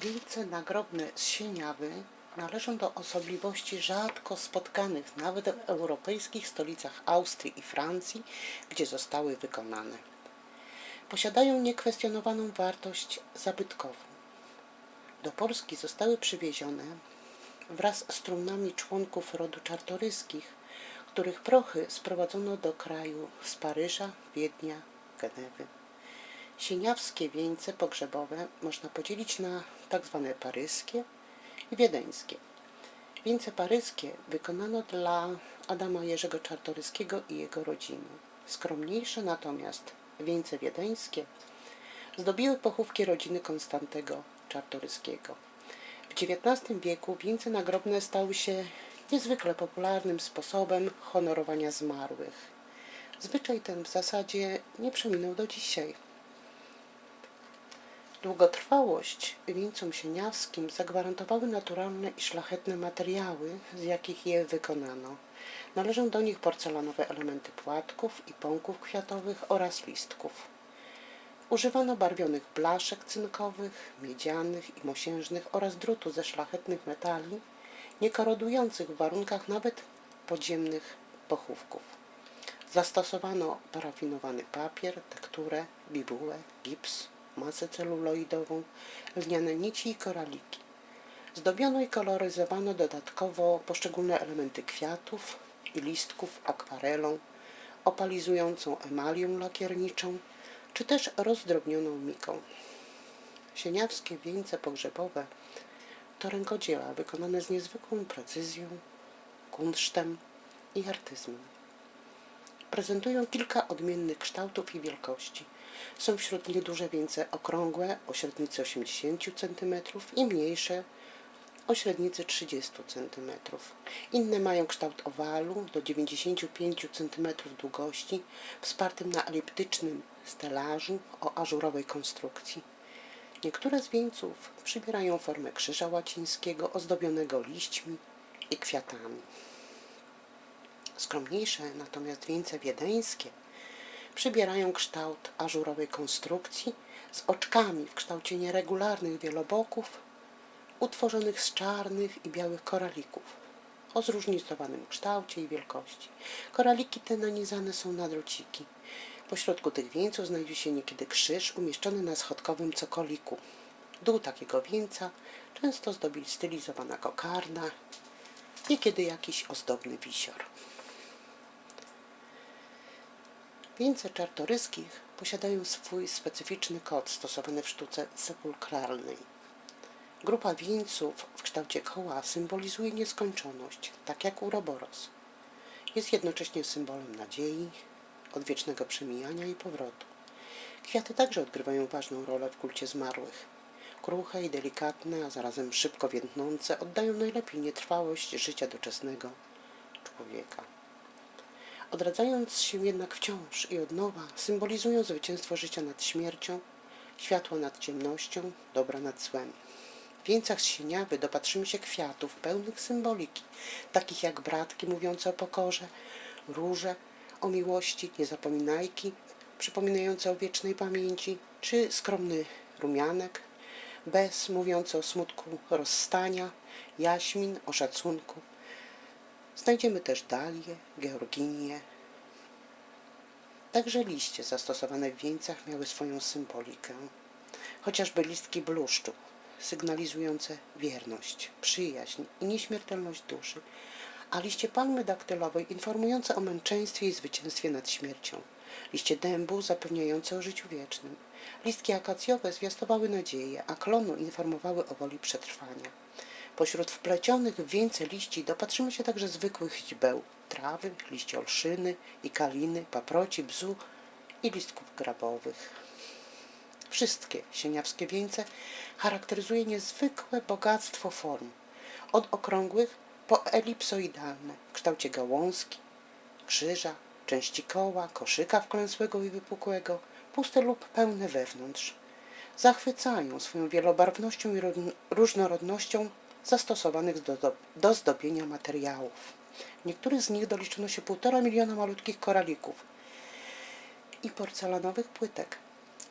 Wieńce nagrobne z Sieniawy należą do osobliwości rzadko spotkanych nawet w europejskich stolicach Austrii i Francji, gdzie zostały wykonane. Posiadają niekwestionowaną wartość zabytkową. Do Polski zostały przywiezione wraz z trumnami członków rodu czartoryskich, których prochy sprowadzono do kraju z Paryża, Wiednia, Genewy. Sieniawskie wieńce pogrzebowe można podzielić na tak zwane paryskie i wiedeńskie. Wieńce paryskie wykonano dla Adama Jerzego Czartoryskiego i jego rodziny. Skromniejsze natomiast wieńce wiedeńskie zdobiły pochówki rodziny Konstantego Czartoryskiego. W XIX wieku wieńce nagrobne stały się niezwykle popularnym sposobem honorowania zmarłych. Zwyczaj ten w zasadzie nie przeminął do dzisiaj. Długotrwałość wieńcom sieniawskim zagwarantowały naturalne i szlachetne materiały, z jakich je wykonano. Należą do nich porcelanowe elementy płatków i pąków kwiatowych oraz listków. Używano barwionych blaszek cynkowych, miedzianych i mosiężnych oraz drutu ze szlachetnych metali, niekorodujących w warunkach nawet podziemnych pochówków. Zastosowano parafinowany papier, tekturę, bibułę, gips, masę celuloidową, lniane nici i koraliki. Zdobiono i koloryzowano dodatkowo poszczególne elementy kwiatów i listków akwarelą, opalizującą emalią lakierniczą, czy też rozdrobnioną miką. Sieniawskie wieńce pogrzebowe to rękodzieła wykonane z niezwykłą precyzją, kunsztem i artyzmem. Prezentują kilka odmiennych kształtów i wielkości. Są wśród nich duże wieńce okrągłe o średnicy 80 cm i mniejsze o średnicy 30 cm. Inne mają kształt owalu do 95 cm długości, wspartym na eliptycznym stelażu o ażurowej konstrukcji. Niektóre z wieńców przybierają formę krzyża łacińskiego ozdobionego liśćmi i kwiatami. Skromniejsze natomiast wieńce wiedeńskie przybierają kształt ażurowej konstrukcji z oczkami w kształcie nieregularnych wieloboków utworzonych z czarnych i białych koralików o zróżnicowanym kształcie i wielkości. Koraliki te nanizane są na drociki. Po środku tych wieńców znajduje się niekiedy krzyż umieszczony na schodkowym cokoliku. Dół takiego wieńca często zdobi stylizowana kokarda, niekiedy jakiś ozdobny wisior. Wieńce czartoryskich posiadają swój specyficzny kod stosowany w sztuce sepulkralnej. Grupa wieńców w kształcie koła symbolizuje nieskończoność, tak jak uroboros. Jest jednocześnie symbolem nadziei, odwiecznego przemijania i powrotu. Kwiaty także odgrywają ważną rolę w kulcie zmarłych. Kruche i delikatne, a zarazem szybko więdnące, oddają najlepiej nietrwałość życia doczesnego człowieka. Odradzając się jednak wciąż i od nowa, symbolizują zwycięstwo życia nad śmiercią, światło nad ciemnością, dobra nad złem. W wieńcach sieniawy dopatrzymy się kwiatów pełnych symboliki, takich jak bratki mówiące o pokorze, róże o miłości, niezapominajki przypominające o wiecznej pamięci, czy skromny rumianek, bez mówiący o smutku rozstania, jaśmin o szacunku, Znajdziemy też dalię, georginię. Także liście zastosowane w wieńcach miały swoją symbolikę. Chociażby listki bluszczu, sygnalizujące wierność, przyjaźń i nieśmiertelność duszy, a liście palmy daktylowej informujące o męczeństwie i zwycięstwie nad śmiercią, liście dębu zapewniające o życiu wiecznym. Listki akacjowe zwiastowały nadzieję, a klonu informowały o woli przetrwania. Pośród wplecionych w wieńce liści dopatrzymy się także zwykłych źbeł, trawy, liści olszyny i kaliny, paproci, bzu i listków grabowych. Wszystkie sieniawskie wieńce charakteryzuje niezwykłe bogactwo form, od okrągłych po elipsoidalne w kształcie gałązki, krzyża, części koła, koszyka wklęsłego i wypukłego, puste lub pełne wewnątrz. Zachwycają swoją wielobarwnością i różnorodnością zastosowanych do, do, do zdobienia materiałów. Niektórych z nich doliczono się półtora miliona malutkich koralików i porcelanowych płytek.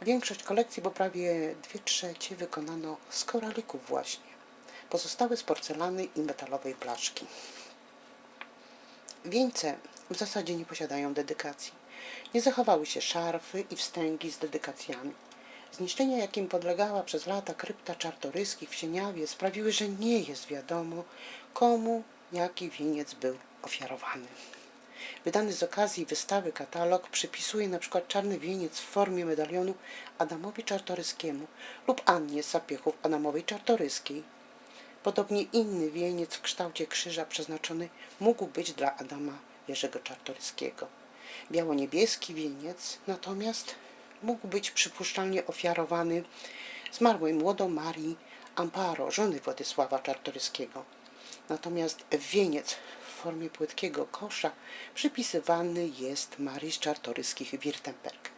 Większość kolekcji, bo prawie dwie trzecie, wykonano z koralików właśnie. Pozostałe z porcelany i metalowej blaszki. Wieńce w zasadzie nie posiadają dedykacji. Nie zachowały się szarfy i wstęgi z dedykacjami. Zniszczenia, jakim podlegała przez lata krypta czartoryskich w Sieniawie, sprawiły, że nie jest wiadomo, komu jaki wieniec był ofiarowany. Wydany z okazji wystawy katalog przypisuje przykład czarny wieniec w formie medalionu Adamowi Czartoryskiemu lub Annie z zapiechów Adamowej Czartoryskiej. Podobnie inny wieniec w kształcie krzyża przeznaczony mógł być dla Adama Jerzego Czartoryskiego. Biało-niebieski wieniec natomiast mógł być przypuszczalnie ofiarowany zmarłej młodą Marii Amparo, żony Władysława Czartoryskiego. Natomiast wieniec w formie płytkiego kosza przypisywany jest Marii z Czartoryskich Wirtemberg.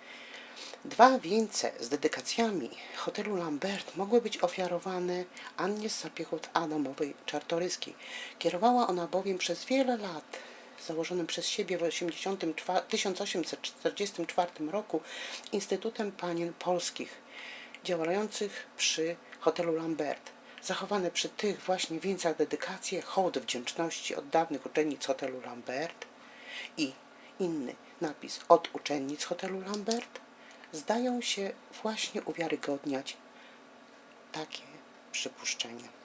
Dwa wieńce z dedykacjami hotelu Lambert mogły być ofiarowane Annie z Sapiechot Adamowej Czartoryskiej. Kierowała ona bowiem przez wiele lat założonym przez siebie w 84 1844 roku Instytutem Panien Polskich, działających przy hotelu Lambert. Zachowane przy tych właśnie wieńcach dedykacje, hołd wdzięczności od dawnych uczennic hotelu Lambert i inny napis od uczennic hotelu Lambert zdają się właśnie uwiarygodniać takie przypuszczenia.